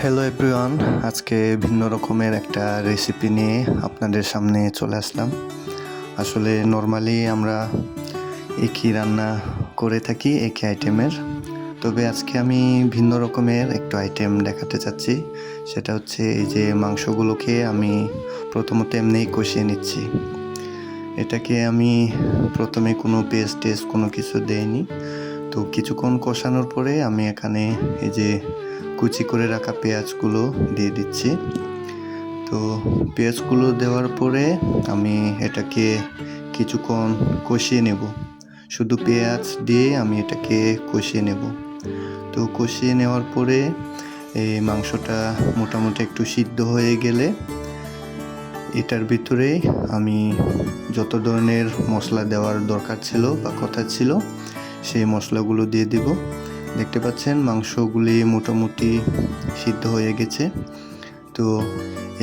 Hello everyone আজকে ভিন্ন রকমের একটা রেসিপি নিয়ে আপনাদের সামনে চলে আসলাম। আসলে নর্মালি আমরা একই রান্না করে থাকি, একই আইটেমের তবে আজকে আমি ভিন্ন রকমের একটু আইটেম দেখাতে চাচ্ছি। সেটা হচ্ছে এই যে মাংসগুলোকে আমি প্রথমত এমনিই কষিয়ে নিচ্ছি। এটাকে আমি প্রথমে কোনো পেস্ট টেস্ট কোনো কিছু দেইনি। তো কিছুক্ষণ কষানোর পরে আমি এখানে এই যে কুচি করে রাখা পেঁয়াজগুলো দিয়ে দিচ্ছি। তো পেঁয়াজগুলো দেওয়ার পরে আমি এটাকে কিছুক্ষণ কষিয়ে নেব। শুধু পেঁয়াজ দিয়ে আমি এটাকে কষিয়ে নেব। তো কষিয়ে নেওয়ার পরে এই মাংসটা মোটামুটি একটু সিদ্ধ হয়ে গেলে এটার ভিতরে আমি যত ধরনের মশলা দেওয়ার দরকার ছিল বা কথা ছিল, সেই মশলাগুলো দিয়ে দিব। দেখতে পাচ্ছেন, মাংসগুলি মোটামুটি সিদ্ধ হয়ে গেছে। তো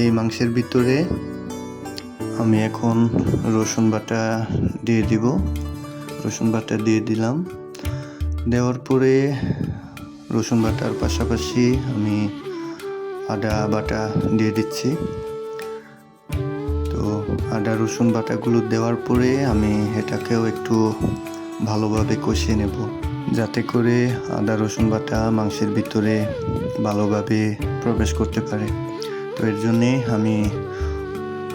এই মাংসের ভিতরে আমি এখন রসুন বাটা দিয়ে দিব। রসুন বাটা দিয়ে দিলাম। দেওয়ার পরে রসুন বাটার পাশাপাশি আমি আদা বাটা দিয়ে দিচ্ছি। তো আদা রসুন বাটাগুলো দেওয়ার পরে আমি এটাকেও একটু ভালোভাবে কষিয়ে নেব। যাতে করে আদা, রসুন বাটা মাংসের ভিতরে ভালোভাবে প্রবেশ করতে পারে। তো এর জন্যে আমি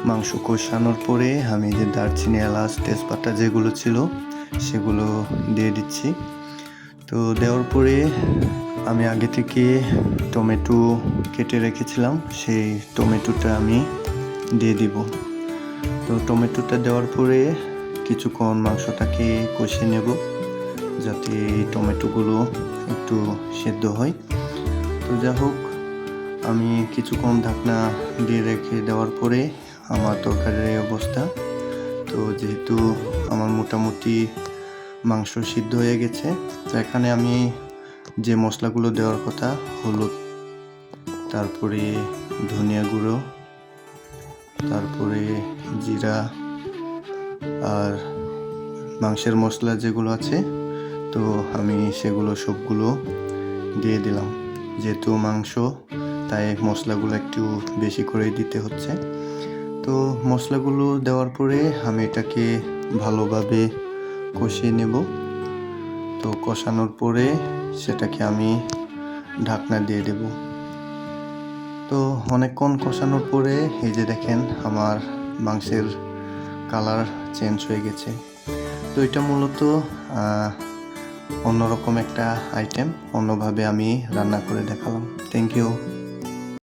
মাংস কষানোর পরে আমি যে দারচিনি, এলাচ, তেজপাতা যেগুলো ছিল সেগুলো দিয়ে দিচ্ছি। তো দেওয়ার পরে আমি আগে থেকে টমেটো কেটে রেখেছিলাম, সেই টমেটোটা আমি দিয়ে দিব। তো টমেটোটা দেওয়ার পরে কিছুক্ষণ মাংসটাকে কষে নেব। যাতে টমেটোগুলো একটু সেদ্ধ হয়। তো যা হোক, আমি কিছুক্ষণ ঢাকনা দিয়ে রেখে দেওয়ার পরে আমার তরকারির অবস্থা। তো যেহেতু আমার মোটামুটি মাংস সিদ্ধ হয়ে গেছে, তো এখানে আমি যে মশলাগুলো দেওয়ার কথা, হলুদ, তারপরে ধনিয়া গুঁড়ো, তারপরে জিরা আর মাংসের মশলা যেগুলো আছে তো আমি সেগুলো সবগুলো দিয়ে দিলাম। যেহেতু মাংস, তাই মশলাগুলো একটু বেশি করে দিতে হচ্ছে। তো মশলাগুলো দেওয়ার পরে আমি এটাকে ভালোভাবে কষিয়ে নেব। তো কষানোর পরে সেটাকে আমি ঢাকনা দিয়ে দেব। তো অনেকক্ষণ কষানোর পরে এই যে দেখেন আমার মাংসের কালার চেঞ্জ হয়ে গেছে। তো এটা মূলত অন্যরকম একটা আইটেম অন্যভাবে আমি রান্না করে দেখালাম। Thank you